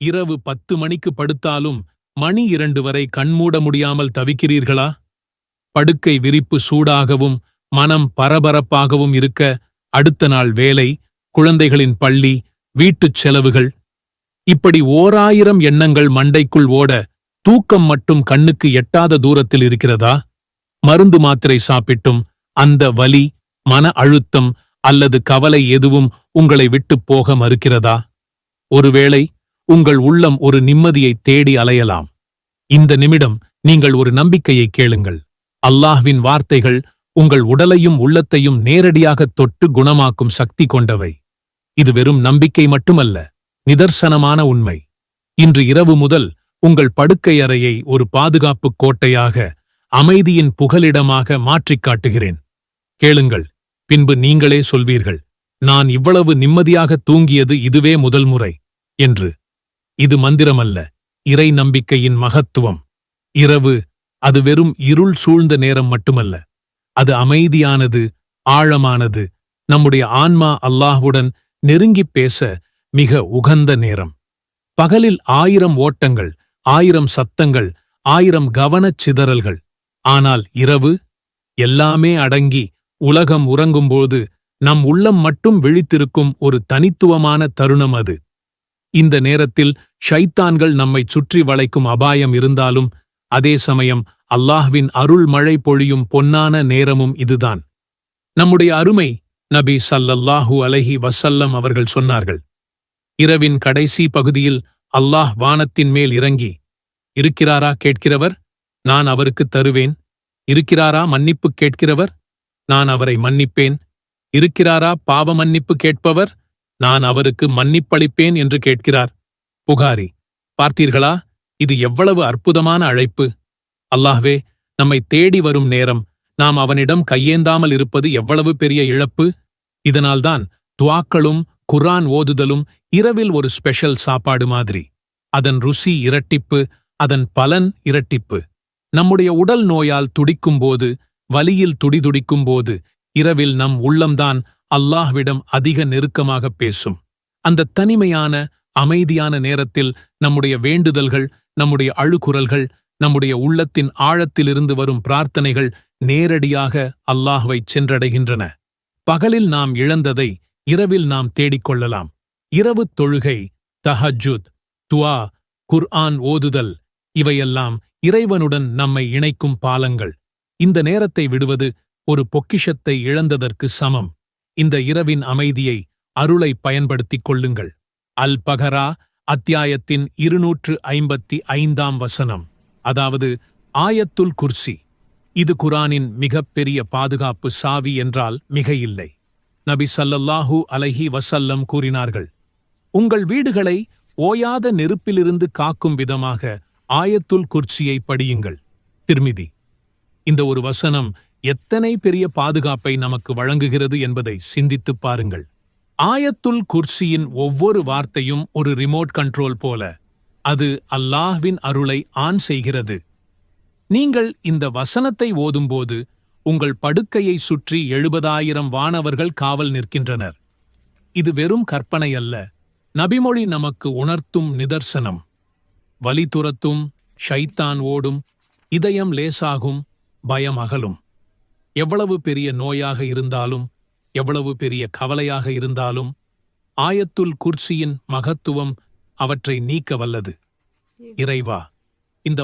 இரவு பத்து மணிக்கு படுத்தாலும் மணி இரண்டு வரை கண்மூட முடியாமல் தவிக்கிறீர்களா? படுக்கை விரிப்பு சூடாகவும் மனம் பரபரப்பாகவும் இருக்க அடுத்த நாள் வேலை குழந்தைகளின் பள்ளி வீட்டுச் செலவுகள். இப்படி ஓராயிரம் எண்ணங்கள் மண்டைக்குள் ஓட தூக்கம் மட்டும் கண்ணுக்கு எட்டாத தூரத்தில் இருக்கிறதா? மருந்து மாத்திரை சாப்பிட்டும் அந்த வலி மன அழுத்தம் அல்லது கவலை எதுவும் உங்களை விட்டுப் போக மறுக்கிறதா? ஒருவேளை உங்கள் உள்ளம் ஒரு நிம்மதியை தேடி அலையலாம். இந்த நிமிடம் நீங்கள் ஒரு நம்பிக்கையை கேளுங்கள். அல்லாஹ்வின் வார்த்தைகள் உங்கள் உடலையும் உள்ளத்தையும் நேரடியாக தொட்டு குணமாக்கும் சக்தி கொண்டவை. இது வெறும் நம்பிக்கை மட்டுமல்ல நிதர்சனமான உண்மை. இன்று இரவு முதல் உங்கள் படுக்கை அறையை ஒரு பாதுகாப்பு கோட்டையாக அமைதியின் புகலிடமாக மாற்றிக் காட்டுகிறேன். கேளுங்கள் பின்பு நீங்களே சொல்வீர்கள் நான் இவ்வளவு நிம்மதியாக தூங்கியது இதுவே முதல் முறை என்று. இது மந்திரமல்ல. இறை நம்பிக்கையின் மகத்துவம். இரவு அது வெறும் இருள் சூழ்ந்த நேரம் மட்டுமல்ல. அது அமைதியானது ஆழமானது நம்முடைய ஆன்மா அல்லாஹ்வுடன் நெருங்கிப் பேச மிக உகந்த நேரம். பகலில் ஆயிரம் ஓட்டங்கள் ஆயிரம் சத்தங்கள் ஆயிரம் கவனச் சிதறல்கள். ஆனால் இரவு எல்லாமே அடங்கி உலகம் உறங்கும்போது நம் உள்ளம் மட்டும் விழித்திருக்கும் ஒரு தனித்துவமான தருணம் அது. இந்த நேரத்தில் ஷைத்தான்கள் நம்மை சுற்றி வளைக்கும் அபாயம் இருந்தாலும் அதே சமயம் அல்லாஹ்வின் அருள் மழை பொழியும் பொன்னான நேரமும் இதுதான். நம்முடைய அருமை நபி சல்லல்லாஹூ அலைஹி வசல்லம் அவர்கள் சொன்னார்கள் இரவின் கடைசி பகுதியில் அல்லாஹ் வானத்தின் மேல் இறங்கி இருக்கிறாரா கேட்கிறவர்? நான் அவருக்கு தருவேன். இருக்கிறாரா மன்னிப்பு கேட்கிறவர்? நான் அவரை மன்னிப்பேன். இருக்கிறாரா பாவ மன்னிப்பு கேட்பவர்? நான் அவருக்கு மன்னிப்பளிப்பேன் என்று கேட்கிறார். புகாரி பார்த்தீர்களா? இது எவ்வளவு அற்புதமான அழைப்பு. அல்லாஹ்வே நம்மை தேடி வரும் நேரம். நாம் அவனிடம் கையேந்தாமல் இருப்பது எவ்வளவு பெரிய இழப்பு? இதனால்தான் துவாக்களும் குர்ஆன் ஓதுதலும் இரவில் ஒரு ஸ்பெஷல் சாப்பாடு மாதிரி. அதன் ருசி இரட்டிப்பு அதன் பலன் இரட்டிப்பு. நம்முடைய உடல் நோயால் துடிக்கும்போது வலியில் துடிதுடிக்கும்போது இரவில் நம் உள்ளம்தான் அல்லாஹ்விடம் அதிக நெருக்கமாக பேசும். அந்த தனிமையான அமைதியான நேரத்தில் நம்முடைய வேண்டுதல்கள் நம்முடைய அழுகுரல்கள் நம்முடைய உள்ளத்தின் ஆழத்திலிருந்து வரும் பிரார்த்தனைகள் நேரடியாக அல்லாஹ்வை சென்றடைகின்றன. பகலில் நாம் இழந்ததை இரவில் நாம் தேடிக்கொள்ளலாம். இரவு தொழுகை தஹஜுத் துவா குர்ஆன் ஓதுதல் இவையெல்லாம் இறைவனுடன் நம்மை இணைக்கும் பாலங்கள். இந்த நேரத்தை விடுவது ஒரு பொக்கிஷத்தை இழந்ததற்கு சமம். இந்த இரவின் அமைதியை அருளை பயன்படுத்திக் கொள்ளுங்கள். அல் பகரா அத்தியாயத்தின் இருநூற்று ஐம்பத்தி ஐந்தாம் வசனம். அதாவது ஆயத்துல் குர்சி. இது குரானின் மிகப்பெரிய பாதுகாப்பு சாவி என்றால் மிகையில்லை. நபி சல்லல்லாஹூ அலைஹி வசல்லம் கூறினார்கள் உங்கள் வீடுகளை ஓயாத நெருப்பிலிருந்து காக்கும் விதமாக ஆயத்துல் குர்சியை படியுங்கள். திருமிதி. இந்த ஒரு வசனம் எத்தனை பெரிய பாதுகாப்பை நமக்கு வழங்குகிறது என்பதை சிந்தித்துப் பாருங்கள். ஆயத்துல் குர்சியின் ஒவ்வொரு வார்த்தையும் ஒரு ரிமோட் கண்ட்ரோல் போல. அது அல்லாஹ்வின் அருளை ஆன் செய்கிறது. நீங்கள் இந்த வசனத்தை ஓதும்போது உங்கள் படுக்கையை சுற்றி எழுபதாயிரம் வானவர்கள் காவல் நிற்கின்றனர். இது வெறும் கற்பனை அல்ல. நபிமொழி நமக்கு உணர்த்தும் நிதர்சனம். வலி துரத்தும் ஷைத்தான் ஓடும் இதயம் லேசாகும் பயம் அகலும். எவ்வளவு பெரிய நோயாக இருந்தாலும் எவ்வளவு பெரிய கவலையாக இருந்தாலும் ஆயத்துல் குர்சியின் மகத்துவம் அவற்றை நீக்க வல்லது இறைவா இந்த